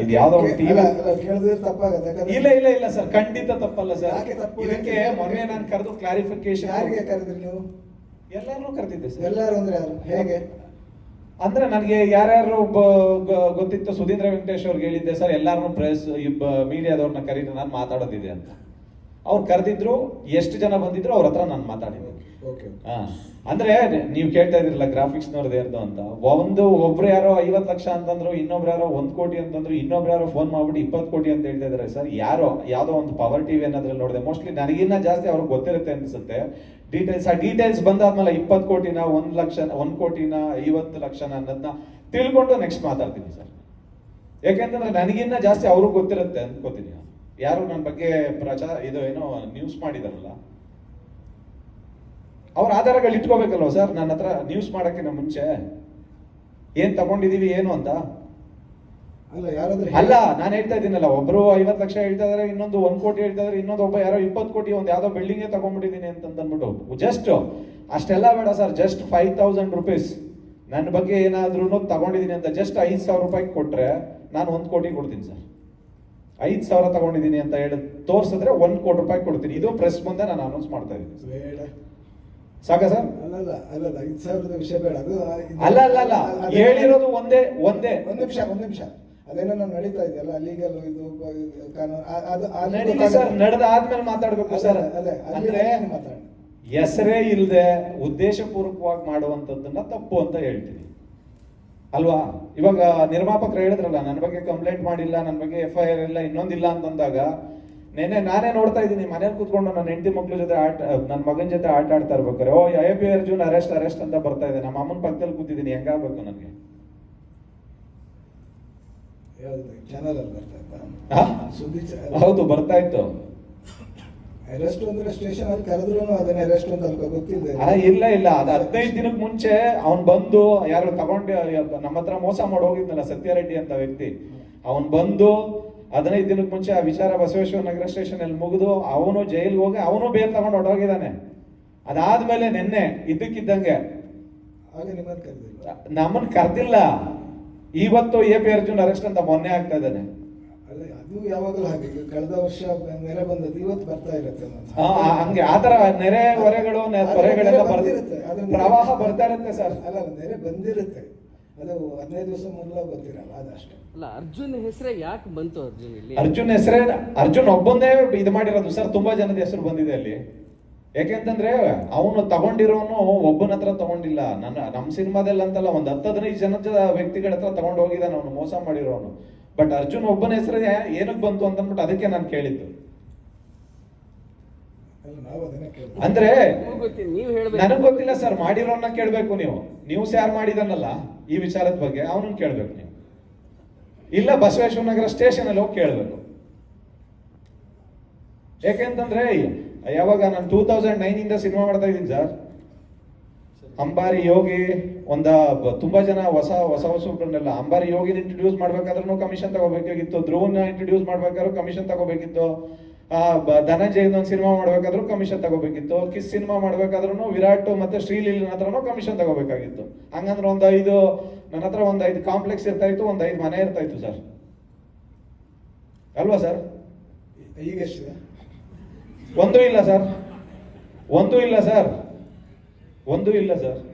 ಇದು ಯಾವ್ದೋ ಇಲ್ಲ ಇಲ್ಲ ಇಲ್ಲ ಸರ್ ಖಂಡಿತ ತಪ್ಪಲ್ಲ ಸರ್? ಇದಕ್ಕೆ ಮೊನ್ನೆ ನಾನು ಕರೆದು ಕ್ಲಾರಿಫಿಕೇಶನ್ ಯಾರಿಗೆ ಕರೆದ್ರಿ ನೀವು? ಎಲ್ಲಾರನ್ನೂ ಕರೆದಿದ್ದೆ ಸರ್. ಎಲ್ಲರೂ ಅಂದ್ರೆ ಯಾರು? ಹೇಗೆ? ಅಂದ್ರೆ ನನಗೆ ಯಾರ್ಯಾರು ಗೊತ್ತಿತ್ತು ಸುಧೀಂದ್ರ ವೆಂಕಟೇಶ್ ಅವ್ರಿಗೆ ಹೇಳಿದ್ದೆ ಸರ್ ಎಲ್ಲಾರನ್ನೂ ಪ್ರೆಸ್ ಮೀಡಿಯಾದವ್ರನ್ನ ಕರೀರಿ ನಾನು ಮಾತಾಡೋದಿದೆ ಅಂತ. ಅವ್ರು ಕರೆದಿದ್ರು ಎಷ್ಟು ಜನ ಬಂದಿದ್ರು ಅವ್ರ ಹತ್ರ ನಾನು ಹಾ. ಅಂದ್ರೆ ನೀವು ಕೇಳ್ತಾ ಇದ್ರಲ್ಲ ಗ್ರಾಫಿಕ್ಸ್ ನೋಡ್ದು ಯಾರ್ದು ಅಂತ. ಒಂದು ಒಬ್ರು ಯಾರೋ ಐವತ್ತು ಲಕ್ಷ ಅಂತಂದ್ರು ಇನ್ನೊಬ್ರು ಯಾರೋ ಒಂದ್ ಕೋಟಿ ಅಂತಂದ್ರು ಇನ್ನೊಬ್ರು ಯಾರೋ ಫೋನ್ ಮಾಡ್ಬಿಟ್ಟು ಇಪ್ಪತ್ತು ಕೋಟಿ ಅಂತ ಹೇಳ್ತಾ ಇದಾರೆ. ಸರ್ ಯಾರೋ ಯಾವ್ದೋ ಒಂದು ಪವರ್ ಟಿವಿ ಅನ್ನೋದ್ರಲ್ಲಿ ನೋಡಿದೆ. ಮೋಸ್ಟ್ಲಿ ನನಗಿನ್ನ ಜಾಸ್ತಿ ಅವ್ರಿಗೆ ಗೊತ್ತಿರುತ್ತೆ ಅನ್ಸುತ್ತೆ. ಡೀಟೇಲ್ಸ್ ಆ ಡೀಟೇಲ್ಸ್ ಬಂದಾದ್ಮೇಲೆ ಇಪ್ಪತ್ತು ಕೋಟಿನ ಒಂದ್ ಲಕ್ಷ ಒಂದ್ ಕೋಟಿನ ಐವತ್ತು ಲಕ್ಷನ ಅನ್ನೋದನ್ನ ತಿಳ್ಕೊಂಡು ನೆಕ್ಸ್ಟ್ ಮಾತಾಡ್ತೀನಿ ಸರ್. ಯಾಕೆಂತಂದ್ರೆ ನನಗಿನ್ನ ಜಾಸ್ತಿ ಅವ್ರಿಗೆ ಗೊತ್ತಿರುತ್ತೆ ಅನ್ಕೋತೀನಿ ಯಾರು ನನ್ನ ಬಗ್ಗೆ ಪ್ರಚಾರ ಇದು ಏನೋ ನ್ಯೂಸ್ ಮಾಡಿದಾರಲ್ಲ. ಅವ್ರ ಆಧಾರಗಳು ಇಟ್ಕೋಬೇಕಲ್ವ ಸರ್? ನನ್ನ ಹತ್ರ ನ್ಯೂಸ್ ಮಾಡೋಕ್ಕಿಂತ ಮುಂಚೆ. ಏನ್ ತಗೊಂಡಿದೀವಿ ಏನು ಅಂತ? ಅಲ್ಲ ಯಾರಾದ್ರೂ ಅಲ್ಲ ನಾನು ಹೇಳ್ತಾ ಇದ್ದೀನಲ್ಲ ಒಬ್ರು ಐವತ್ ಲಕ್ಷ ಹೇಳ್ತಾ ಇದಾರೆ ಇನ್ನೊಂದು ಒಂದ್ ಕೋಟಿ ಹೇಳ್ತಾ ಇದಾರೆ ಇನ್ನೊಂದು ಒಬ್ಬ ಯಾರೋ ಇಪ್ಪತ್ತು ಕೋಟಿ ಒಂದು ಯಾವ್ದೋ ಬಿಲ್ಡಿಂಗ್ ತಗೊಂಡ್ಬಿಟ್ಟಿದೀನಿ ಅಂತ ಅಂದ್ಬಿಟ್ಟು ಜಸ್ಟ್ ಅಷ್ಟೆಲ್ಲ ಬೇಡ sir just five thousand rupees ನನ್ನ ಬಗ್ಗೆ ಏನಾದ್ರೂ ತಗೊಂಡಿದ್ದೀನಿ ಅಂತ ಜಸ್ಟ್ ಐದು ಸಾವಿರ ರೂಪಾಯಿ ಕೊಟ್ರೆ ನಾನು ಒಂದು ಕೋಟಿ ಕೊಡ್ತೀನಿ ಸರ್ ಐದ್ ಸಾವಿರ ತಗೊಂಡಿದ್ದೀನಿ ಅಂತ ಹೇಳಿ ತೋರ್ಸಿದ್ರೆ ಒಂದು ಕೋಟಿ ರೂಪಾಯಿ ಕೊಡ್ತೀನಿ. ಇದು ಪ್ರೆಸ್ ಮುಂದೆ ನಾನು ಅನೌನ್ಸ್ ಮಾಡ್ತಾ ಇದ್ದೀನಿ. ಬೇಡ. ಸಾಕ ಸರ್? ಅಲ್ಲಲ್ಲ ಅಲ್ಲಲ್ಲ ಐದು ಸಾವಿರದ ವಿಷಯ ಬೇಡ. ಅದು ಇದು- ಅಲ್ಲ ಅಲ್ಲ ಅಲ್ಲ ಅದೇ- ಹೇಳಿರೋದು ಒಂದೇ ಒಂದೇ. ಒಂದ್ ನಿಮಿಷ ಒಂದ್ ನಿಮಿಷ. ಅದೇನೋ ನಾನು ನಡೀತಾ ಇದೆಯಲ್ಲ ಲೀಗಲ್ ಇದು ಬ- ಇದು ಕಾನೂನು ಆ- ಅದು ಅಲ್ಲಿ ನಡೀಲಿ ಸರ್ ನಡೆದ ಆದ್ಮೇಲೆ ಮಾತಾಡ್ಬೇಕು ಸರ್. ಅದೇ, ಅದೇ, ಅಲ್ಲಿ ಅಂದ್ರೆ ಅಲ್ಲಿ ಮಾತಾಡಿ. ಹೆಸರೇ ಇಲ್ಲದೆ ಉದ್ದೇಶಪೂರ್ವಕವಾಗಿ ಮಾಡುವಂತದ್ದನ್ನ ತಪ್ಪು ಅಂತ ಹೇಳ್ತೀನಿ. ಅಲ್ವಾ? ಇವಾಗ ನಿರ್ಮಾಪಕರು ಹೇಳಿದ್ರಲ್ಲ ನನ್ನ ಬಗ್ಗೆ ಕಂಪ್ಲೇಂಟ್ ಮಾಡಿಲ್ಲ ನನ್ನ ಬಗ್ಗೆ ಎಫ್ ಐ ಆರ್ ಇಲ್ಲ ಇನ್ನೊಂದಿಲ್ಲ ಅಂತಂದಾಗ ನೆನ್ನೆ ನಾನೇ ನೋಡ್ತಾ ಇದ್ದೀನಿ ಮನೇಲಿ ಕೂತ್ಕೊಂಡು ನನ್ನ ಹೆಂಡತಿ ಮಕ್ಳ ಜೊತೆ ಆಟ ನನ್ನ ಮಗನ ಜೊತೆ ಆಟ ಆಡ್ತಾ ಇರ್ಬೇಕಾರೆ ಓ A P Arjun arrest arrest ಅಂತ ಬರ್ತಾ ಇದೆ ನಮ್ಮ ಅಮ್ಮನ ಪಕ್ಕದಲ್ಲಿ ಕೂತಿದ್ದೀನಿ ಹೆಂಗಾಗಬೇಕು ನನಗೆ? ಹೌದು ಬರ್ತಾ ಇತ್ತು. ಅರೆಸ್ಟ್ ಅಂದ್ರೆ ಸ್ಟೇಷನ್ ಅಲ್ಲಿ ಕರೆದ್ರು ಅದನ್ನ ಅರೆಸ್ಟ್ ಅಂತ ಅನ್ಕೋ ಗೊತ್ತಿಲ್ಲ ಇಲ್ಲ. ಇಲ್ಲ ಅದ ಹದಿನೈದು ದಿನಕ್ಕೆ ಮುಂಚೆ ಅವ್ನ್ ಬಂದು ಯಾರು ತಗೊಂಡು ನಮ್ಮ ಹತ್ರ ಮೋಸ ಮಾಡಿ ಹೋಗಿದ್ನಲ್ಲ ಸತ್ಯಾರೆಡ್ಡಿ ಅಂತ ವ್ಯಕ್ತಿ. ಅವನ್ ಬಂದು ಹದಿನೈದು ದಿನಕ್ಕೆ ಮುಂಚೆ ಆ ವಿಚಾರ ಬಸವೇಶ್ವರ ನಗರ ಸ್ಟೇಷನ್ ಅಲ್ಲಿ ಮುಗಿದು ಅವನು ಜೈಲ್ಗೆ ಹೋಗಿ ಅವನು ಬೇಲ್ ತಗೊಂಡು ಹೊರಟೋಗಿದ್ದಾನೆ. ಅದಾದ್ಮೇಲೆ ನಿನ್ನೆ ಇದ್ದಕ್ಕಿದ್ದಂಗೆ ನಮ್ಮನ್ ಕರ್ದಿಲ್ಲ. ಇವತ್ತು ಎ ಪಿ ಅರ್ಜುನ್ ಅರೆಸ್ಟ್ ಅಂತ ಮೊನ್ನೆ ಆಗ್ತಾ ಇದ್ದಾನೆ. ಅಲ್ಲ ಅದು ಯಾವಾಗಲೂ ಹಾಗೆ. ಈಗ ಕಳೆದ ವರ್ಷ ನೆರೆ ಬಂದದ್ದು ಇವತ್ತು ಬರ್ತಾ ಇರುತ್ತೆ ಒಂದೊಂದು ಆ, ಆ, ಹಂಗೆ. ಆತರ ನೆರೆ ಹೊರೆಗಳು ನೆ- ಹೊರೆಗಳೆಲ್ಲ ನೆರೆ ಬರ್ತ ಬಂದಿರುತ್ತೆ. ಅದು ನೆರೆ- ಪ್ರವಾಹ ಬರ್ತಾ ಇರುತ್ತೆ ಸರ್. ಅಲ್ಲ ಅಲ್ಲ, ನೆರೆ ಬಂದಿರುತ್ತೆ. ಅದು ಹದಿನೈದು ದಿವಸ ಮೊದಲ ಗೊತ್ತಿರಲ್ಲ ಅದಷ್ಟೇ. ಅಲ್ಲ ಅರ್ಜುನ್ ಹೆಸರೇ ಯಾಕೆ ಬಂತು ಅರ್ಜುನ್ ಇಲ್ಲಿ? ಅರ್ಜುನ್ ಹೆಸರೇ ಅರ್ಜುನ್ ಒಬ್ಬಂದೇ ಇದು ಮಾಡಿರೋದು ಸರ್. ತುಂಬಾ ಜನದ ಹೆಸರು ಬಂದಿದೆ ಅಲ್ಲಿ. ಯಾಕೆಂತಂದ್ರೆ ಅವನು ತಗೊಂಡಿರೋನು ಒಬ್ಬನ ಹತ್ರ ತಗೊಂಡಿಲ್ಲ. ನನ್ನ ನಮ್ಮ ಸಿನಿಮಾದಲ್ಲಿ ಅಂತಲ್ಲ ಒಂದ್ ಹತ್ತು ಹದಿನೈದು ಜನದ ವ್ಯಕ್ತಿಗಳ ಹತ್ರ ತಗೊಂಡು ಹೋಗಿದ್ದಾನೆ ಅವನು. ಮೋಸ ಮಾಡಿರೋನು. ಬಟ್ ಅರ್ಜುನ್ ಒಬ್ಬನ ಹೆಸರು ಏನಕ್ಕೆ ಬಂತು ಅಂತ ಅಂದ್ಬಿಟ್ಟು ಅದಕ್ಕೆ ನಾನು ಕೇಳಿದ್ದು. ಅಂದ್ರೆ ನನಗೆ ಗೊತ್ತಿಲ್ಲ ಸರ್ ಮಾಡಿರೋನ್ನ ಕೇಳ್ಬೇಕು ನೀವು. ನೀವು ಯಾರು ಮಾಡಿದನಲ್ಲ ಈ ವಿಚಾರದ ಬಗ್ಗೆ ಅವನನ್ನ ಕೇಳ್ಬೇಕು ನೀವು. ಇಲ್ಲ ಬಸವೇಶ್ವರ ನಗರ ಸ್ಟೇಷನ್ ಅಲ್ಲಿ ಹೋಗಿ ಕೇಳ್ಬೇಕು. ಯಾಕೆಂತಂದ್ರೆ ಯಾವಾಗ ನಾನು ಟೂ ತೌಸಂಡ್ ನೈನ್ ಇಂದ ಸಿನಿಮಾ ಮಾಡ್ತಾ ಇದ್ದೀನಿ ಸರ್ ಅಂಬಾರಿ ಯೋಗಿ ಒಂದ ತುಂಬಾ ಜನ ಹೊಸ ಹೊಸ ಹೊಸಬ್ರನ್ನೆಲ್ಲ ಅಂಬಾರಿ ಯೋಗಿನ ಇಂಟ್ರೊಡ್ಯೂಸ್ ಮಾಡ್ಬೇಕಾದ್ರೂ ಕಮಿಷನ್ ತಗೋಬೇಕಾಗಿತ್ತು ಧ್ರುವನ ಇಂಟ್ರೊಡ್ಯೂಸ್ ಮಾಡ್ಬೇಕಾದ್ರೂ ಕಮಿಷನ್ ತಗೋಬೇಕಿತ್ತು ಧನಂಜಯ್ ಒಂದು ಸಿನಿಮಾ ಮಾಡ್ಬೇಕಾದ್ರೂ ಕಮಿಷನ್ ತಗೋಬೇಕಿತ್ತು ಕಿಸ್ ಸಿನಿಮಾ ಮಾಡ್ಬೇಕಾದ್ರೂ ವಿರಾಟ್ ಮತ್ತೆ ಶ್ರೀಲೀಲನ ಹತ್ರನೂ ಕಮಿಷನ್ ತಗೋಬೇಕಾಗಿತ್ತು. ಹಂಗಂದ್ರೆ ಒಂದ್ ಐದು ನನ್ನ ಹತ್ರ ಒಂದ್ ಐದು ಕಾಂಪ್ಲೆಕ್ಸ್ ಇರ್ತಾ ಇತ್ತು ಒಂದ್ ಐದು ಮನೆ ಇರ್ತಾ ಇತ್ತು ಸರ್ ಅಲ್ವಾ ಸರ್ ಈಗ ಒಂದು ಇಲ್ಲ ಸರ್ ಒಂದೂ ಇಲ್ಲ ಸರ್ ಒಂದು ಇಲ್ಲ ಸರ್.